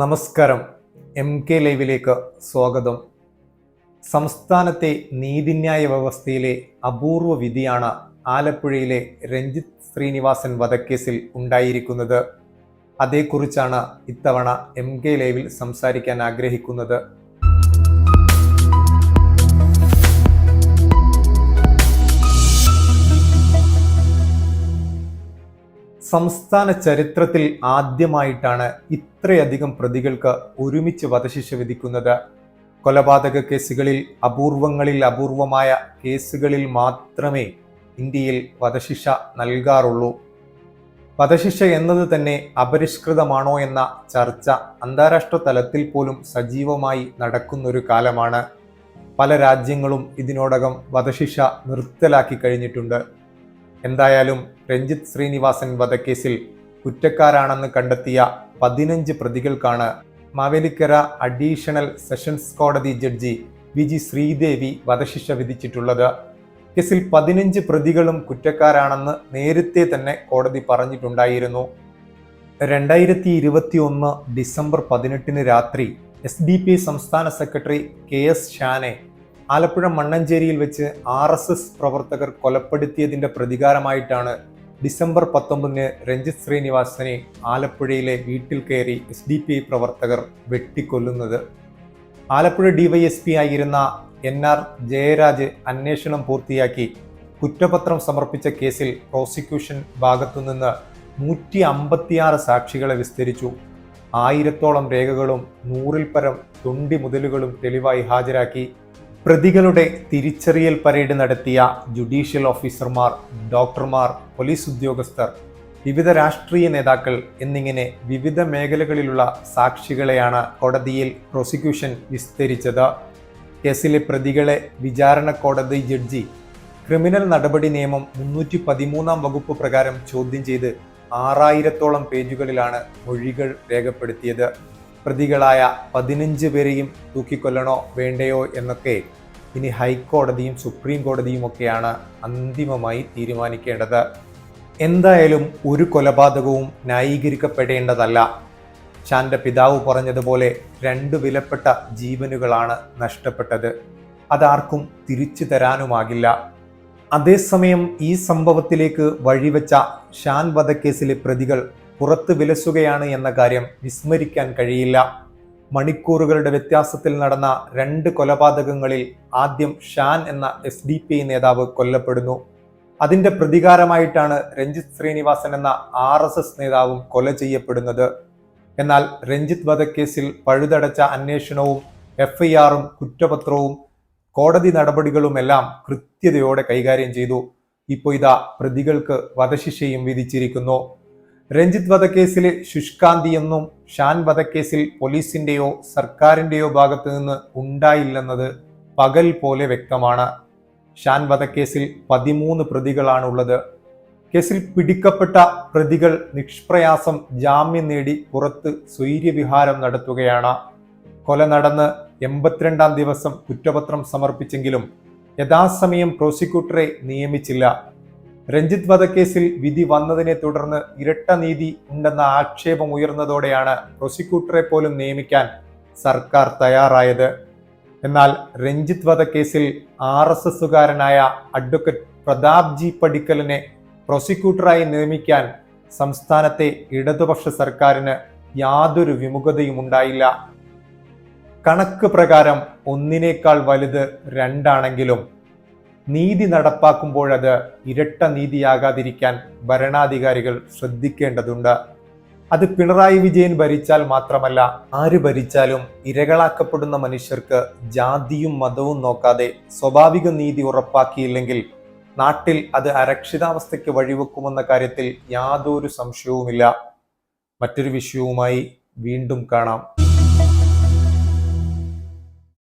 നമസ്കാരം. M K ലൈവിലേക്ക് സ്വാഗതം. സംസ്ഥാനത്തെ നീതിന്യായ വ്യവസ്ഥയിലെ അപൂർവ വിധിയാണ് ആലപ്പുഴയിലെ രഞ്ജിത്ത് ശ്രീനിവാസൻ വധക്കേസിൽ ഉണ്ടായിരിക്കുന്നത്. അതേക്കുറിച്ചാണ് ഇത്തവണ എം കെ ലൈവിൽ സംസാരിക്കാൻ ആഗ്രഹിക്കുന്നത്. സംസ്ഥാന ചരിത്രത്തിൽ ആദ്യമായിട്ടാണ് ഇത്രയധികം പ്രതികൾക്ക് ഒരുമിച്ച് വധശിക്ഷ വിധിക്കുന്നത്. കൊലപാതക കേസുകളിൽ അപൂർവങ്ങളിൽ അപൂർവമായ കേസുകളിൽ മാത്രമേ ഇന്ത്യയിൽ വധശിക്ഷ നൽകാറുള്ളൂ. വധശിക്ഷ എന്നത് തന്നെ അപരിഷ്കൃതമാണോ എന്ന ചർച്ച അന്താരാഷ്ട്ര തലത്തിൽ പോലും സജീവമായി നടക്കുന്നൊരു കാലമാണ്. പല രാജ്യങ്ങളും ഇതിനോടകം വധശിക്ഷ നിർത്തലാക്കി കഴിഞ്ഞിട്ടുണ്ട്. എന്തായാലും രഞ്ജിത്ത് ശ്രീനിവാസൻ വധക്കേസിൽ കുറ്റക്കാരാണെന്ന് കണ്ടെത്തിയ പതിനഞ്ച് പ്രതികൾക്കാണ് മാവേലിക്കര അഡീഷണൽ സെഷൻസ് കോടതി ജഡ്ജി വി ജി ശ്രീദേവി വധശിക്ഷ വിധിച്ചിട്ടുള്ളത്. കേസിൽ പതിനഞ്ച് പ്രതികളും കുറ്റക്കാരാണെന്ന് നേരത്തെ തന്നെ കോടതി പറഞ്ഞിട്ടുണ്ടായിരുന്നു. രണ്ടായിരത്തി ഇരുപത്തി ഒന്ന് ഡിസംബർ പതിനെട്ടിന് രാത്രി എസ് ഡി പി സംസ്ഥാന സെക്രട്ടറി കെ എസ് ഷാനെ ആലപ്പുഴ മണ്ണഞ്ചേരിയിൽ വെച്ച് ആർ എസ് എസ് പ്രവർത്തകർ കൊലപ്പെടുത്തിയതിന്റെ പ്രതികാരമായിട്ടാണ് ഡിസംബർ പത്തൊമ്പതിന് രഞ്ജിത് ശ്രീനിവാസനെ ആലപ്പുഴയിലെ വീട്ടിൽ കയറി എസ് ഡി പി ഐ പ്രവർത്തകർ വെട്ടിക്കൊല്ലുന്നത്. ആലപ്പുഴ ഡിവൈഎസ്പി ആയിരുന്ന എൻ ആർ ജയരാജ് അന്വേഷണം പൂർത്തിയാക്കി കുറ്റപത്രം സമർപ്പിച്ച കേസിൽ പ്രോസിക്യൂഷൻ ഭാഗത്തുനിന്ന് നൂറ്റി അമ്പത്തിയാറ് സാക്ഷികളെ വിസ്തരിച്ചു. ആയിരത്തോളം രേഖകളും നൂറിൽ പരം തൊണ്ടി മുതലുകളും തെളിവായി ഹാജരാക്കി. പ്രതികളുടെ തിരിച്ചറിയൽ പരേഡ് നടത്തിയ ജുഡീഷ്യൽ ഓഫീസർമാർ ഡോക്ടർമാർ പോലീസ് ഉദ്യോഗസ്ഥർ വിവിധ രാഷ്ട്രീയ നേതാക്കൾ എന്നിങ്ങനെ വിവിധ മേഖലകളിലുള്ള സാക്ഷികളെയാണ് കോടതിയിൽ പ്രോസിക്യൂഷൻ വിസ്തരിച്ചത്. കേസിലെ പ്രതികളെ വിചാരണ കോടതി ജഡ്ജി ക്രിമിനൽ നടപടി നിയമം മുന്നൂറ്റി പതിമൂന്നാം വകുപ്പ് പ്രകാരം ചോദ്യം ചെയ്ത് ആറായിരത്തോളം പേജുകളിലാണ് മൊഴികൾ രേഖപ്പെടുത്തിയത്. പ്രതികളായ പതിനഞ്ച് പേരെയും തൂക്കിക്കൊല്ലണോ വേണ്ടയോ എന്നൊക്കെ ഇനി ഹൈക്കോടതിയും സുപ്രീം കോടതിയും ഒക്കെയാണ് അന്തിമമായി തീരുമാനിക്കേണ്ടത്. എന്തായാലും ഒരു കൊലപാതകവും ന്യായീകരിക്കപ്പെടേണ്ടതല്ല. ഷാന്റെ പിതാവ് പറഞ്ഞതുപോലെ രണ്ട് വിലപ്പെട്ട ജീവനുകളാണ് നഷ്ടപ്പെട്ടത്. അതാർക്കും തിരിച്ചു തരാനുമാകില്ല. അതേസമയം ഈ സംഭവത്തിലേക്ക് വഴിവെച്ച ഷാൻ വധക്കേസിലെ പ്രതികൾ പുറത്ത് വിലസുകയാണ് എന്ന കാര്യം വിസ്മരിക്കാൻ കഴിയില്ല. മണിക്കൂറുകളുടെ വ്യത്യാസത്തിൽ നടന്ന രണ്ട് കൊലപാതകങ്ങളിൽ ആദ്യം ഷാൻ എന്ന എസ് ഡി പി ഐ നേതാവ് കൊല്ലപ്പെടുന്നു. അതിന്റെ പ്രതികാരമായിട്ടാണ് രഞ്ജിത്ത് ശ്രീനിവാസൻ എന്ന ആർ എസ് എസ് നേതാവും കൊല ചെയ്യപ്പെടുന്നത്. എന്നാൽ രഞ്ജിത്ത് വധക്കേസിൽ പഴുതടച്ച അന്വേഷണവും എഫ്ഐആറും കുറ്റപത്രവും കോടതി നടപടികളുമെല്ലാം കൃത്യതയോടെ കൈകാര്യം ചെയ്തു. ഇപ്പോൾ ഇതാ പ്രതികൾക്ക് വധശിക്ഷയും വിധിച്ചിരിക്കുന്നു. രഞ്ജിത് രഞ്ജിത്ത് ശുഷ്കാന്തി എന്നും ഷാൻ വധക്കേസിൽ പോലീസിന്റെയോ സർക്കാരിന്റെയോ ഭാഗത്തു നിന്ന് ഉണ്ടായില്ലെന്നത് പകൽ പോലെ വ്യക്തമാണ്. ഷാൻ വധക്കേസിൽ പതിമൂന്ന് പ്രതികളാണുള്ളത്. കേസിൽ പിടിക്കപ്പെട്ട പ്രതികൾ നിഷ്പ്രയാസം ജാമ്യം നേടി പുറത്ത് സ്വൈര്യവിഹാരം നടത്തുകയാണ്. കൊല നടന്ന് എൺപത്തിരണ്ടാം ദിവസം കുറ്റപത്രം സമർപ്പിച്ചെങ്കിലും യഥാസമയം പ്രോസിക്യൂട്ടറെ നിയമിച്ചില്ല. രഞ്ജിത്ത് വധക്കേസിൽ വിധി വന്നതിനെ തുടർന്ന് ഇരട്ട നീതി ഉണ്ടെന്ന ആക്ഷേപം ഉയർന്നതോടെയാണ് പ്രോസിക്യൂട്ടറെ പോലും നിയമിക്കാൻ സർക്കാർ തയ്യാറായത്. എന്നാൽ രഞ്ജിത് വധക്കേസിൽ ആർ എസ് എസുകാരനായ അഡ്വക്കേറ്റ് പ്രതാപ് ജി പടിക്കലിനെ പ്രോസിക്യൂട്ടറായി നിയമിക്കാൻ സംസ്ഥാനത്തെ ഇടതുപക്ഷ സർക്കാരിന് യാതൊരു വിമുഖതയും ഉണ്ടായില്ല കണക്ക് പ്രകാരം ഒന്നിനേക്കാൾ വലുത് രണ്ടാണെങ്കിലും നീതി നടപ്പാക്കുമ്പോഴത് ഇരട്ട നീതിയാകാതിരിക്കാൻ ഭരണാധികാരികൾ ശ്രദ്ധിക്കേണ്ടതുണ്ട്. അത് പിണറായി വിജയൻ ഭരിച്ചാൽ മാത്രമല്ല ആര് ഭരിച്ചാലും ഇരകളാക്കപ്പെടുന്ന മനുഷ്യർക്ക് ജാതിയും മതവും നോക്കാതെ സ്വാഭാവിക നീതി ഉറപ്പാക്കിയില്ലെങ്കിൽ നാട്ടിൽ അത് അരക്ഷിതാവസ്ഥയ്ക്ക് വഴിവെക്കുമെന്ന കാര്യത്തിൽ യാതൊരു സംശയവുമില്ല. മറ്റൊരു വിഷയവുമായി വീണ്ടും കാണാം.